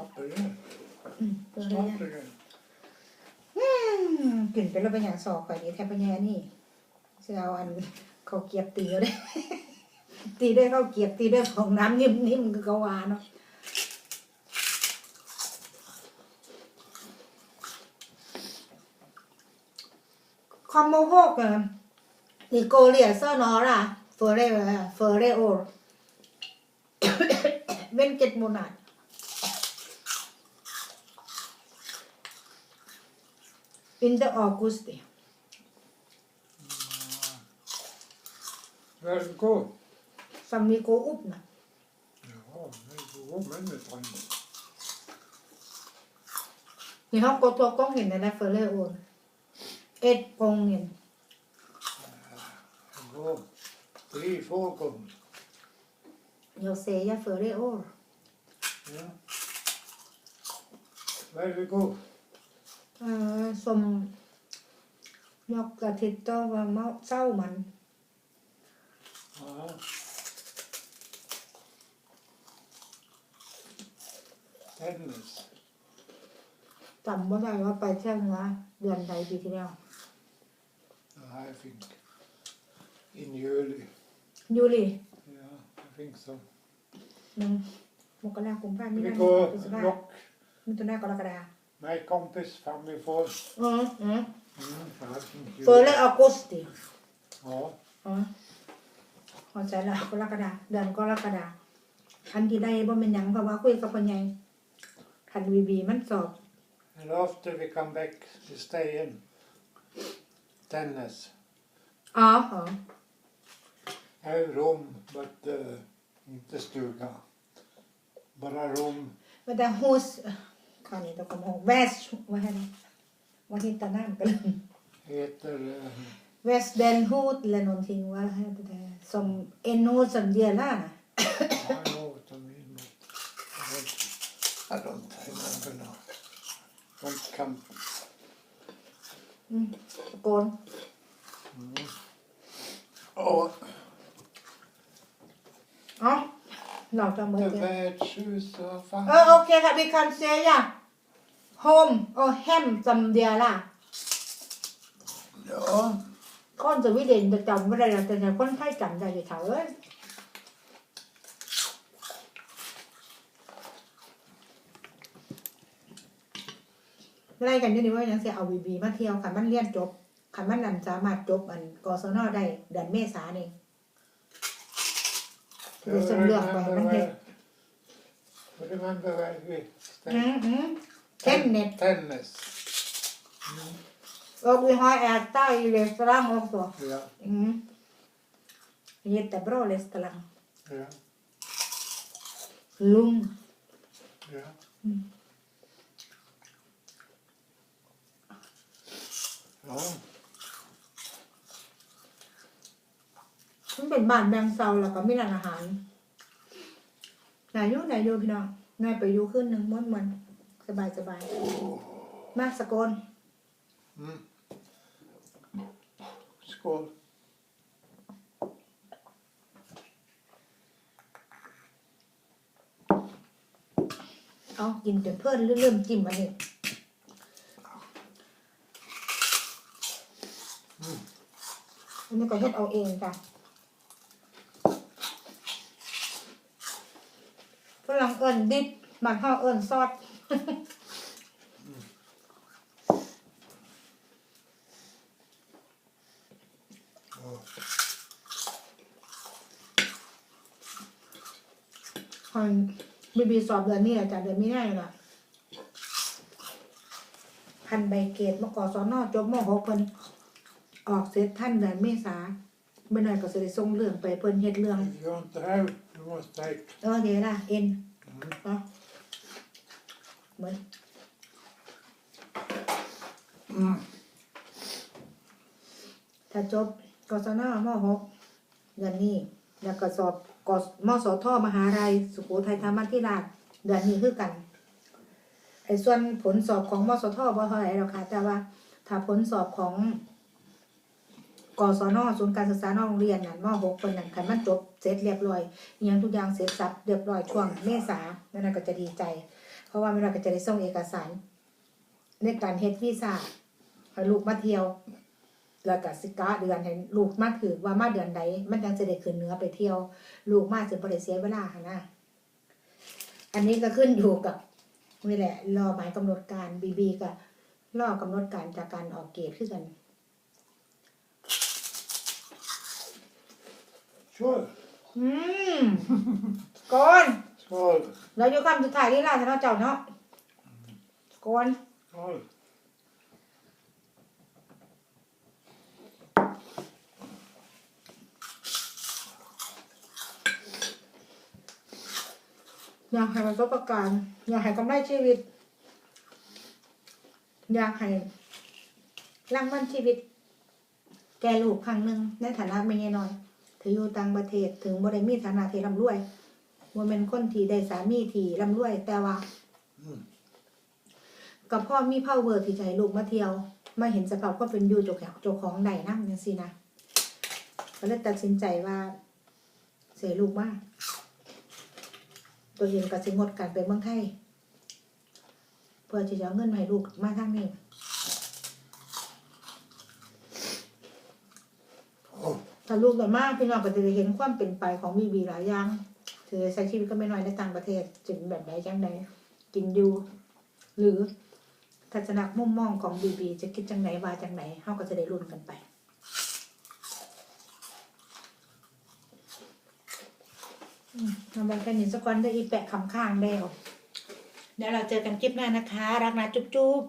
Up again. อืมตัวเลย Start อะ again. อืมกลิ่นเป็นเราเป็นอย่างสอกข่อยนี้แทบเป็นแย่นี่จะเอาอันเขาวเกรียบตีเขาได้ ตีด้วยข้าวเกรียบตีด้วยของน้ำนิ่มๆคือกะวาเนาะคอมโมโฮกอะนี่โกเลียเซอร์นอร่ะเฟอร์เรเฟอร์เรโอ เว้นเจ็ดโมนาด in the August Very good. ซัมมีโกอุบนะ Ja, det går väldigt bra. มีห้องโกตัวกล้องเห็นในแรฟ เฟอร์เลอร์โอนเอ็ดกงเห็น Det går tre, fyra gånger. โยเซยาเฟอร์เรโอ Ja. Very good. เอ่อสมยกกระติดตัวว่าเมาเศร้ามัน Ja. Tennis. จำว่าได้ว่าไปเที่ยวนะเดือนใดปีที่แล้ว I think in juli. ยูริ Ja, I think so. หนึ่งมกราคมพามี Vi นา går พฤษภา rock มิถุนากรกฎา med kompis hemifrån. อืมอืม Mm, I think เฟอร์เร juli. อออกุสติ Ja, อ๋อพอใจละกรกฎาเดือนกรกฎาคันที่ได้บ่เป็นหยังเพราะว่าคุยกับคนใหญ่คันวีบีมันสอบ and after we come back, we stay in tennis. อ๋ออ๋อ I have rum, but uh, inte stuga. Bara rum. men det hos kan inte komma ihåg väst vad heter det vad hittar namn Heter... Uh, väst den hot eller någonting vad heter det som en hot som delar I know what I mean, but I don't, I don't remember now. Don't come. อืมตะโกน Oh, อ๋อเราจะมือ the เดียว värdshus och เออ fan. โอเคค่ะ vi kan säga home och hem som delar Ja, คนสวีเดนจะจำไม่ได้หรอกแต่คนไทยจำได้เลยเถอะเอ้ยไล่กันอยู่นี่ว่ายังเสียเอาวีบีมาเที่ยวขันมันเรียนจบขันมันนันสามารถจบอันกศนได้เดือนเมษาเนี่ย you เดี๋ยวส่งเรื่องไปมัน remember เห็ด where, remember where we อื stayed? มอืม เทนเน็ต Tennis. och vi har ätit i restaurang också Ja, mm. jättebra restaurang ja, lugn ja. Mm. Ja, มันเป็นบ้านแบงเซาแล้วก็มีร้านอาหารนายอยู่นายอยู่พี่น้องนายไปอยู่ขึ้นหนึ่งม้วนมัน สบายสบายมากสกล mm. Skål. เอากินจนเพื่อนเริ่มจิ้มอันนี้อันนี้ก็เฮ็ดเอาเองจ้ะฝรั่งเอิญดิบมันเข้าเอิญซอส Ja. คนบีบีสอบเดือนนี้แหละจ้ะเดือนไมีนาอยู่ละพันใบเกตมาก่อสอนอจบมหกเพิ่นออกเสร็จท่านเดือนเมษาเมื่อหน่อยก็จะได้ส่งเรื่องไปเพิ่นเฮ็ดเรื่อง If you want have, you must take. เออเดี๋ยวล่ะเอ็นเนาะ เหมือน Mm. ถ้าจบกศนมหกเดือนนี้ แล้วก็สอบกศมสทมหาลัยสุโขทัยธรรมธิราชเดือนนี้คือกันไอ้ส่วนผลสอบของมสทบ่เท่าไหร่หรอกค่ะ แต่ว่า ถ้าผลสอบของกศนศูนย์การศึกษานอกโรงเรียนนั่นมหกคนนั้นคันมันจบเสร็จเรียบร้อยอหยังทุกอย่างเสร็จสับเรียบร้อยช่วงเมษานั่นนะก็จะดีใจ เพราะว่าไม่เราก็จะได้ส่งเอกสาร ในการเฮ็ดวีซ่าให้ลูกมาเที่ยว แล้วก็สิกาเดือนให้ลูกมาถือว่ามาเดือนใดมันยังจะได้ขึ้นเหนือไปเที่ยว ลูกมาจะบ่ได้เสียเวลาหั้นนะอันนี้ก็ขึ้นอยู่กับนี่แหละ รอหมายกำหนดการบีบีกับรอกำหนดการจากการออกเกตคือกัน Skål! อืม ก่อน Skål! เราอยู่คำสุดท้ายนี่ล่ะท่านเจ้าเนาะก่อน Skål! อยากให้มันประสบการณ์อยากให้กำไรชีวิต อยากให้รางวัลชีวิต แก่ลูกครั้งหนึ่งในฐานะไม่ใช่น้อย ถืออยู่ต่างประเทศถึงบ่ได้มีฐานะที่ร่ำรวย บ่แม่นคนที่ได้สามีที่ร่ำรวย แต่ว่าอืมกับพ่อมีเผ่าเวอร์ที่จะให้ลูกมาเที่ยว มาเห็นสภาพก็เป็นอยู่เจ้าของเจ้าของใดนั่งจังซี่นะก็เลยตัดสินใจว่าเสียลูกมากตัวเองก็สิงดการไปเมืองไทยเพื่อที่จะเอาเงินมาให้ลูกมาทางนี้ Oh, ถ้าลูกกันมากพี่น้องก็จะได้เห็นความเป็นไปของบีบีหลายอย่าง ถือใช้ชีวิตก็ไม่น้อยในต่างประเทศจึงแบบไหนจังใดกินอยู่ หรือทัศนคมุมมองของบีบีจะคิดจังไหนว่าจังไหนเฮาก็จะได้รุ่นกันไปทำแบบแค่นี้สักวันได้อีแปะคำข้างแล้วเดี๋ยวเราเจอกันคลิปหน้านะคะ รักนะจุ๊บจุ๊บ